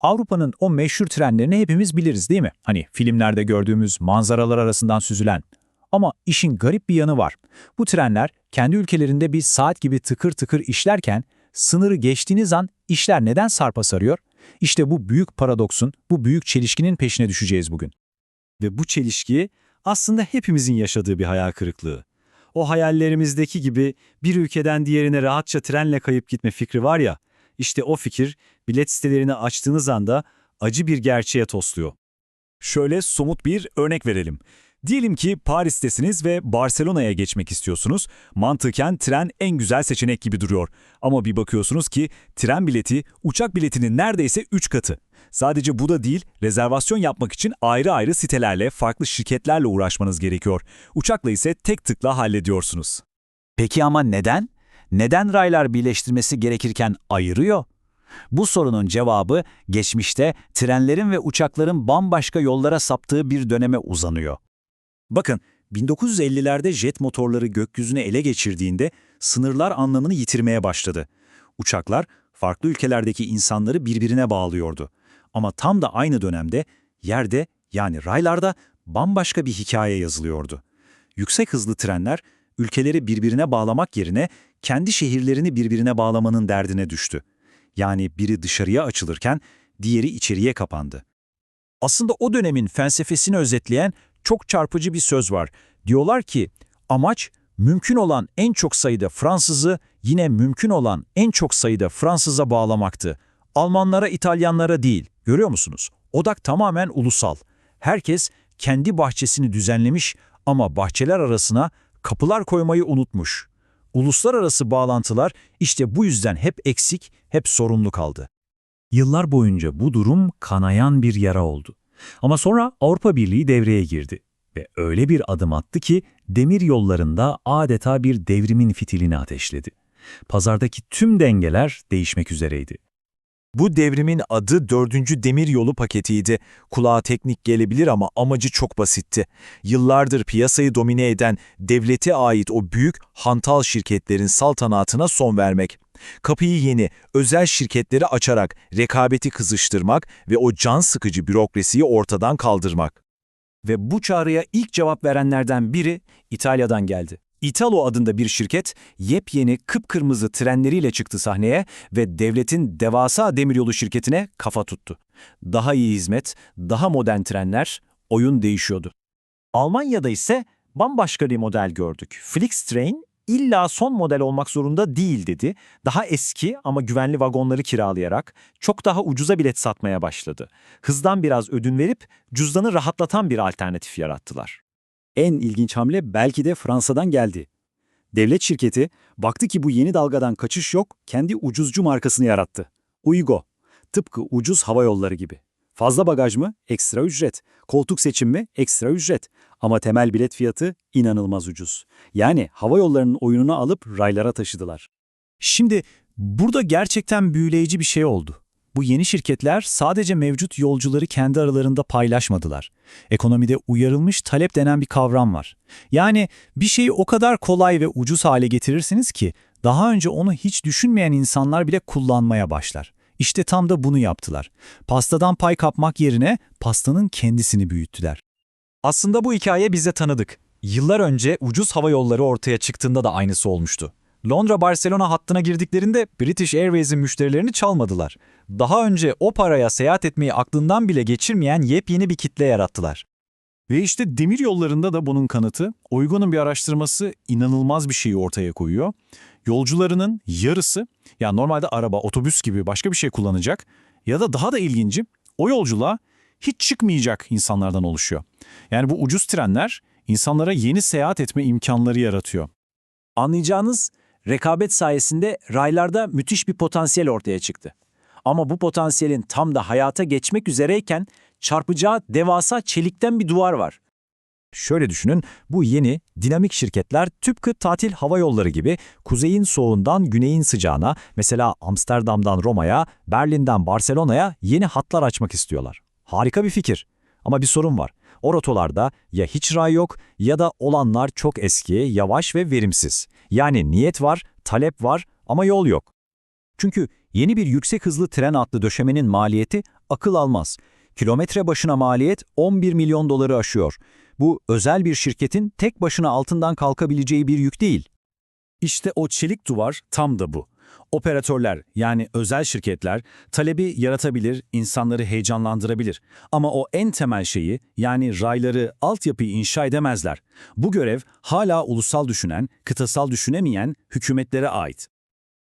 Avrupa'nın o meşhur trenlerini hepimiz biliriz değil mi? Hani filmlerde gördüğümüz manzaralar arasından süzülen. Ama işin garip bir yanı var. Bu trenler kendi ülkelerinde bir saat gibi tıkır tıkır işlerken sınırı geçtiğiniz an işler neden sarpa sarıyor? İşte bu büyük paradoksun, bu büyük çelişkinin peşine düşeceğiz bugün. Ve bu çelişki aslında hepimizin yaşadığı bir hayal kırıklığı. O hayallerimizdeki gibi bir ülkeden diğerine rahatça trenle kayıp gitme fikri var ya, işte o fikir bilet sitelerini açtığınız anda acı bir gerçeğe tosluyor. Şöyle somut bir örnek verelim. Diyelim ki Paris'tesiniz ve Barcelona'ya geçmek istiyorsunuz. Mantıken tren en güzel seçenek gibi duruyor. Ama bir bakıyorsunuz ki tren bileti uçak biletinin neredeyse 3 katı. Sadece bu da değil, rezervasyon yapmak için ayrı ayrı sitelerle, farklı şirketlerle uğraşmanız gerekiyor. Uçakla ise tek tıkla hallediyorsunuz. Peki ama neden? Neden raylar birleştirmesi gerekirken ayırıyor? Bu sorunun cevabı geçmişte trenlerin ve uçakların bambaşka yollara saptığı bir döneme uzanıyor. Bakın, 1950'lerde jet motorları gökyüzüne ele geçirdiğinde sınırlar anlamını yitirmeye başladı. Uçaklar farklı ülkelerdeki insanları birbirine bağlıyordu. Ama tam da aynı dönemde yerde yani raylarda bambaşka bir hikaye yazılıyordu. Yüksek hızlı trenler ülkeleri birbirine bağlamak yerine kendi şehirlerini birbirine bağlamanın derdine düştü. Yani biri dışarıya açılırken diğeri içeriye kapandı. Aslında o dönemin felsefesini özetleyen çok çarpıcı bir söz var. Diyorlar ki amaç mümkün olan en çok sayıda Fransızı yine mümkün olan en çok sayıda Fransız'a bağlamaktı. Almanlara, İtalyanlara değil. Görüyor musunuz? Odak tamamen ulusal. Herkes kendi bahçesini düzenlemiş ama bahçeler arasına kapılar koymayı unutmuş. Uluslararası bağlantılar işte bu yüzden hep eksik, hep sorunlu kaldı. Yıllar boyunca bu durum kanayan bir yara oldu. Ama sonra Avrupa Birliği devreye girdi ve öyle bir adım attı ki demir yollarında adeta bir devrimin fitilini ateşledi. Pazardaki tüm dengeler değişmek üzereydi. Bu devrimin adı 4. Demiryolu paketiydi. Kulağa teknik gelebilir ama amacı çok basitti. Yıllardır piyasayı domine eden devlete ait o büyük hantal şirketlerin saltanatına son vermek. Kapıyı yeni, özel şirketleri açarak rekabeti kızıştırmak ve o can sıkıcı bürokrasiyi ortadan kaldırmak. Ve bu çağrıya ilk cevap verenlerden biri İtalya'dan geldi. Italo adında bir şirket yepyeni kıpkırmızı trenleriyle çıktı sahneye ve devletin devasa demiryolu şirketine kafa tuttu. Daha iyi hizmet, daha modern trenler, oyun değişiyordu. Almanya'da ise bambaşka bir model gördük. Flixtrain illa son model olmak zorunda değil dedi. Daha eski ama güvenli vagonları kiralayarak çok daha ucuza bilet satmaya başladı. Hızdan biraz ödün verip cüzdanı rahatlatan bir alternatif yarattılar. En ilginç hamle belki de Fransa'dan geldi. Devlet şirketi baktı ki bu yeni dalgadan kaçış yok, kendi ucuzcu markasını yarattı. Uygo, tıpkı ucuz hava yolları gibi. Fazla bagaj mı? Ekstra ücret. Koltuk seçim mi? Ekstra ücret. Ama temel bilet fiyatı inanılmaz ucuz. Yani hava yollarının oyununu alıp raylara taşıdılar. Şimdi burada gerçekten büyüleyici bir şey oldu. Bu yeni şirketler sadece mevcut yolcuları kendi aralarında paylaşmadılar. Ekonomide uyarılmış talep denen bir kavram var. Yani bir şeyi o kadar kolay ve ucuz hale getirirsiniz ki daha önce onu hiç düşünmeyen insanlar bile kullanmaya başlar. İşte tam da bunu yaptılar. Pastadan pay kapmak yerine pastanın kendisini büyüttüler. Aslında bu hikaye bize tanıdık. Yıllar önce ucuz hava yolları ortaya çıktığında da aynısı olmuştu. Londra-Barcelona hattına girdiklerinde British Airways'in müşterilerini çalmadılar. Daha önce o paraya seyahat etmeyi aklından bile geçirmeyen yepyeni bir kitle yarattılar. Ve işte demir yollarında da bunun kanıtı, Uygun'un bir araştırması inanılmaz bir şeyi ortaya koyuyor. Yolcularının yarısı, ya normalde araba, otobüs gibi başka bir şey kullanacak ya da daha da ilginci, o yolculuğa hiç çıkmayacak insanlardan oluşuyor. Yani bu ucuz trenler insanlara yeni seyahat etme imkanları yaratıyor. Anlayacağınız rekabet sayesinde raylarda müthiş bir potansiyel ortaya çıktı. Ama bu potansiyelin tam da hayata geçmek üzereyken çarpacağı devasa çelikten bir duvar var. Şöyle düşünün, bu yeni, dinamik şirketler tıpkı tatil hava yolları gibi kuzeyin soğuğundan güneyin sıcağına, mesela Amsterdam'dan Roma'ya, Berlin'den Barcelona'ya yeni hatlar açmak istiyorlar. Harika bir fikir. Ama bir sorun var. O rotalarda ya hiç ray yok ya da olanlar çok eski, yavaş ve verimsiz. Yani niyet var, talep var ama yol yok. Çünkü yeni bir yüksek hızlı tren adlı döşemenin maliyeti akıl almaz. Kilometre başına maliyet 11 milyon doları aşıyor. Bu özel bir şirketin tek başına altından kalkabileceği bir yük değil. İşte o çelik duvar tam da bu. Operatörler yani özel şirketler talebi yaratabilir, insanları heyecanlandırabilir. Ama o en temel şeyi yani rayları, altyapıyı inşa edemezler. Bu görev hala ulusal düşünen, kıtasal düşünemeyen hükümetlere ait.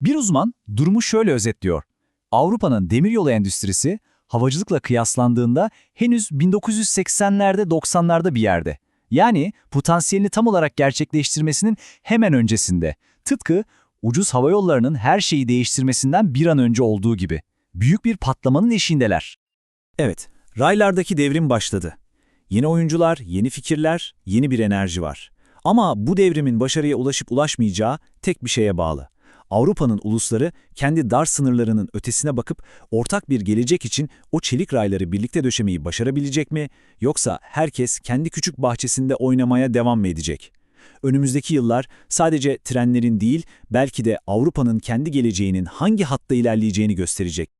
Bir uzman durumu şöyle özetliyor. Avrupa'nın demiryolu endüstrisi havacılıkla kıyaslandığında henüz 1980'lerde 90'larda bir yerde. Yani potansiyelini tam olarak gerçekleştirmesinin hemen öncesinde. Tıpkı ucuz havayollarının her şeyi değiştirmesinden bir an önce olduğu gibi. Büyük bir patlamanın eşiğindeler. Evet, raylardaki devrim başladı. Yeni oyuncular, yeni fikirler, yeni bir enerji var. Ama bu devrimin başarıya ulaşıp ulaşmayacağı tek bir şeye bağlı. Avrupa'nın ulusları kendi dar sınırlarının ötesine bakıp ortak bir gelecek için o çelik rayları birlikte döşemeyi başarabilecek mi yoksa herkes kendi küçük bahçesinde oynamaya devam mı edecek? Önümüzdeki yıllar sadece trenlerin değil belki de Avrupa'nın kendi geleceğinin hangi hatta ilerleyeceğini gösterecek.